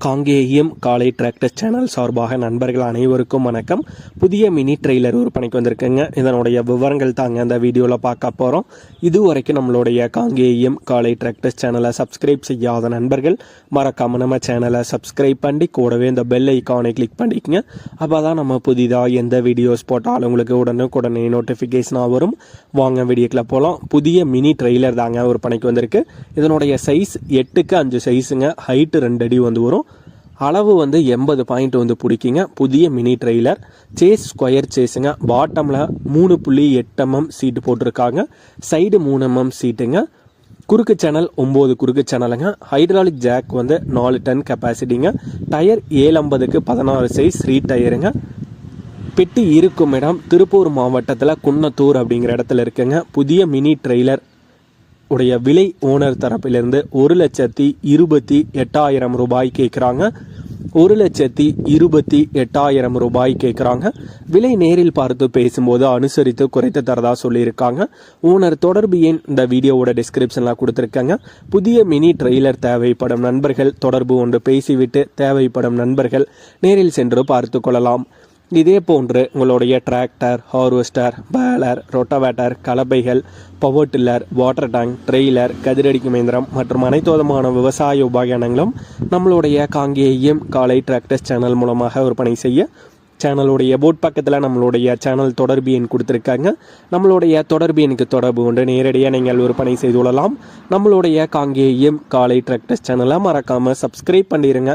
காங்கேயம் காலை tractor channel சார்பாக நண்பர்கள் அனைவருக்கும் வணக்கம். புதிய மினி ட்ரெய்லர் விற்பனைக்கு வந்திருக்குங்க. இதனுடைய விவரங்கள் தாங்க அந்த வீடியோவில் பார்க்க போகிறோம் இதுவரைக்கும் நம்மளுடைய காங்கேயம் காலை டிராக்டர் சேனலை சப்ஸ்கிரைப் செய்யாத நண்பர்கள் மறக்காமல் நம்ம சேனலை சப்ஸ்கிரைப் பண்ணி கூடவே இந்த பெல் ஐக்கானை கிளிக் பண்ணிக்கங்க. அப்போ தான் நம்ம புதிதாக எந்த வீடியோஸ் போட்டாலும் உங்களுக்கு உடனுக்குடனே நோட்டிஃபிகேஷனாக வரும். வாங்க வீடியோக்கில் போகலாம் புதிய மினி ட்ரெய்லர் தாங்க விற்பனைக்கு வந்திருக்கு. இதனுடைய சைஸ் எட்டுக்கு அஞ்சு சைஸுங்க ஹைட்டு ரெண்டு அடி வந்து வரும். அளவு வந்து எண்பது பாயிண்ட் வந்து பிடிக்குங்க. புதிய மினி ட்ரெய்லர் சேஸ் ஸ்கொயர் சேஸுங்க. பாட்டமில் மூணு புள்ளி எட்டு எம்எம் சீட்டு போட்டிருக்காங்க. சைடு மூணு எம்எம் சீட்டுங்க. குறுக்கு சேனல் ஒம்பது குறுக்கு சேனலுங்க. ஹைட்ராலிக் ஜாக் வந்து நாலு டன் கெப்பாசிட்டிங்க. டயர் ஏழு ஐம்பதுக்கு பதினாறு சைஸ் ரீ டயருங்க. பெட்டி இருக்கும் இடம் திருப்பூர் மாவட்டத்தில் குன்னத்தூர் அப்படிங்கிற இடத்துல இருக்குங்க. புதிய மினி ட்ரெய்லர் உடைய விலை ஓனர் தரப்பிலிருந்து ஒரு லட்சத்தி இருபத்தி எட்டாயிரம் ரூபாய் கேட்குறாங்க. ஒரு லட்சத்தி இருபத்தி எட்டாயிரம் ரூபாய் கேட்குறாங்க. விலை நேரில் பார்த்து பேசும்போது அனுசரித்து குறைத்து தரதா சொல்லியிருக்காங்க. ஓனர் தொடர்பு எண் இந்த வீடியோவோட டிஸ்கிரிப்ஷனில் கொடுத்துருக்காங்க. புதிய மினி ட்ரெய்லர் தேவைப்படும் நண்பர்கள் தொடர்பு ஒன்று பேசிவிட்டு தேவைப்படும் நண்பர்கள் நேரில் சென்று பார்த்து கொள்ளலாம். இதே போன்று உங்களுடைய tractor harvester baler rotavator கலப்பைகள் power tiller water tank trailer கதிரடிக்கும் இயந்திரம் மற்றும் அனைத்து விதமான விவசாய உபகரணங்களும் நம்மளுடைய காங்கேயம் காலை டிராக்டர்ஸ் சேனல் மூலமாக விற்பனை செய்ய சேனலுடைய போட் பக்கத்தில் நம்மளுடைய சேனல் தொடர்பு எண் கொடுத்துருக்காங்க. நம்மளுடைய தொடர்பு எண்ணுக்கு தொடர்பு கொண்டு நேரடியாக நீங்கள் விற்பனை செய்து கொள்ளலாம். நம்மளுடைய காங்கேயம் காலை டிராக்டர்ஸ் சேனலை மறக்காமல் சப்ஸ்கிரைப் பண்ணிடுங்க